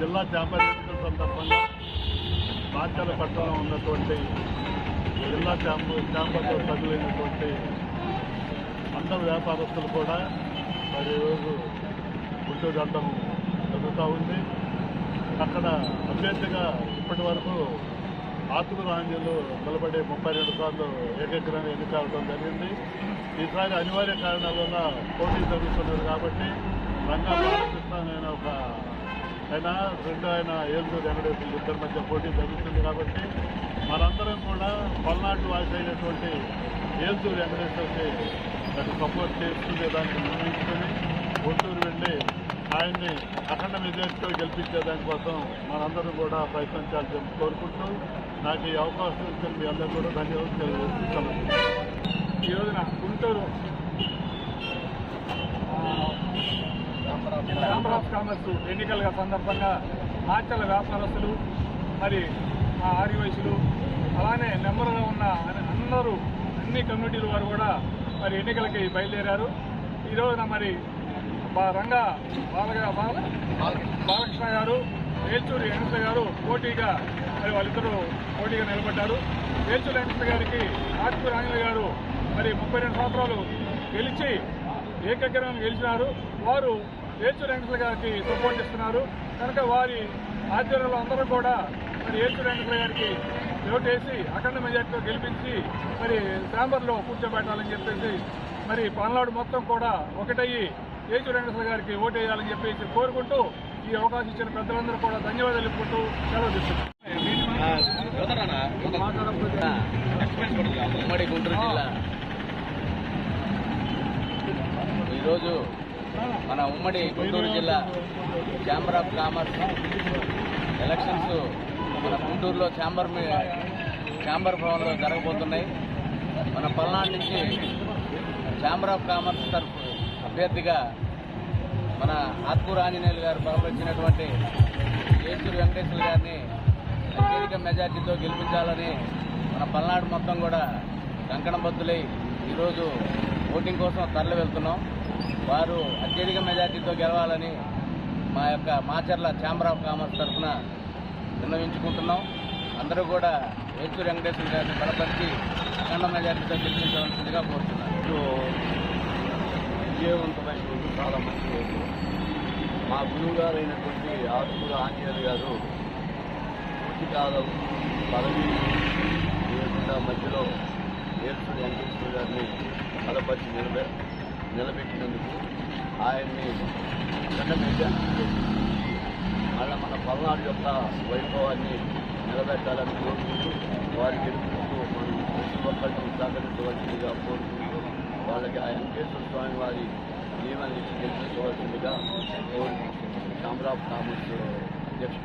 జిల్లా ఛాంపియన్షిప్ సందర్భంగా బాధ్యత పట్టణంలో ఉన్నటువంటి జిల్లా చేప చేపలతో తగిలినటువంటి అందరు వ్యాపారస్తులు కూడా మరి ఈరోజు గుంటూరు వెళ్ళడం జరుగుతూ ఉంది. అక్కడ అభ్యర్థిగా ఇప్పటి వరకు ఆతుకు రాంజీలు నిలబడి ముప్పై రెండు సార్లు ఏకగ్రంగా ఎన్నిక అవడం జరిగింది. ఈసారి అనివార్య కారణాల వల్ల పోటీ జరుగుతున్నది కాబట్టి రంగా బాలకృష్ణ నేను ఒక ఆయన రెండు ఆయన ఏలూరు వెంకటేశ్వర ఇద్దరి మధ్య పోటీ జరుగుతుంది కాబట్టి మనందరం కూడా పల్నాడు వాసి అయినటువంటి ఏలూరు వెంకటేశ్వరకి దాన్ని సపోర్ట్ చేస్తుండే దాన్ని నిర్ణయించుకొని గుంటూరు వెళ్ళి ఆయన్ని అఖండ మెజార్టీతో గెలిపించే దానికోసం మనందరం కూడా ప్రయత్నించాలని చెప్పి కోరుకుంటూ నాకు ఈ అవకాశం ఇచ్చిన మీ అందరూ కూడా ధన్యవాదాలు తెలియజేస్తున్నాను. ఈ రోజున గుంటూరు ఛాంబర్ ఆఫ్ కామర్స్ ఎన్నికల సందర్భంగా మాచల వ్యాపారస్తులు మరి మా అలానే నెంబర్లో ఉన్న అందరూ అన్ని కమ్యూనిటీల వారు కూడా మరి ఎన్నికలకి బయలుదేరారు. ఈరోజున మరి బా రంగా బాలగా బాల బాలకృష్ణ గారు వేల్చూరి వెంకట గారు పోటీగా మరి వాళ్ళిద్దరూ పోటీగా నిలబడ్డారు. వేల్చూరి వెంకట గారికి ఆత్మూరి ఆంజనేయ గారు మరి ముప్పై రెండు సంవత్సరాలు గెలిచి ఏకగ్రహం గెలిచినారు. వారు వేల్చూరి వెంకట గారికి సపోర్ట్ ఇస్తున్నారు. కనుక వారి ఆధ్వర్యంలో అందరూ కూడా మరి ఏచు వెంకట గారికి ఓటేసి అఖండ మెజార్టీతో గెలిపించి మరి ఛాంబర్లో కూర్చోబెట్టాలని చెప్పేసి మరి పల్నాడు మొత్తం కూడా ఒకటయ్యి ఏచూరి వెంకటేశ్వర గారికి ఓటేయాలని చెప్పేసి కోరుకుంటూ ఈ అవకాశం ఇచ్చిన పెద్దలందరూ కూడా ధన్యవాదాలు చెప్పుకుంటూ సెలవు తీసుకుంటాం ఈరోజు మన ఉమ్మడి గుంటూరు జిల్లా ఛాంబర్ ఆఫ్ కామర్స్ ఎలక్షన్స్ మన గుంటూరులో ఛాంబర్ ఛాంబర్ భవన్లో జరగబోతున్నాయి. మన పల్నాడు నుంచి ఛాంబర్ ఆఫ్ కామర్స్ తరఫు అభ్యర్థిగా మన ఆత్మూరు ఆంజనేయులు గారు బలపరిచినటువంటి ఏచూరు వెంకటేశ్వర గారిని అత్యధిక మెజార్టీతో గెలిపించాలని మన పల్నాడు మొత్తం కూడా కంకణబద్దులై ఈరోజు ఓటింగ్ కోసం తరలి వెళ్తున్నాం. వారు అత్యధిక మెజార్టీతో గెలవాలని మా యొక్క మాచర్ల ఛాంబర్ ఆఫ్ కామర్స్ తరఫున విన్నవించుకుంటున్నాం. అందరూ కూడా ఏచూరు వెంకటేశ్వర గారిని బలపరిచి అఖండ మెజార్టీతో గెలిపించవలసిందిగా కోరుతున్నాను. రోజు చాలా మంచి రోజు. మా గురువు గారైనటువంటి ఆత్మూరు ఆంజనేయులు గారు పూర్తికాలం పదవి లేకుండా మధ్యలో ఏర్పడి వెంకటేశ్వర గారిని బలపరిచి నిలబెట్టారు నిలబెట్టినందుకు ఆయన్ని అఖండ మెజార్టీ మన పల్నాడు యొక్క వైభవాన్ని నిలబెట్టాలని కోరుకుంటూ వారి గెలుపుతూ మనం ప్రతి ఒక్కరిని సహకరించవలసిందిగా కోరుకుంటూ వాళ్ళకి ఆ వెంకటేశ్వర స్వామి వారి నియమాన్ని గెలిపించవలసిందిగా కోరుకుంటున్నాం. కామరాబ్ కామర్స్ అధ్యక్ష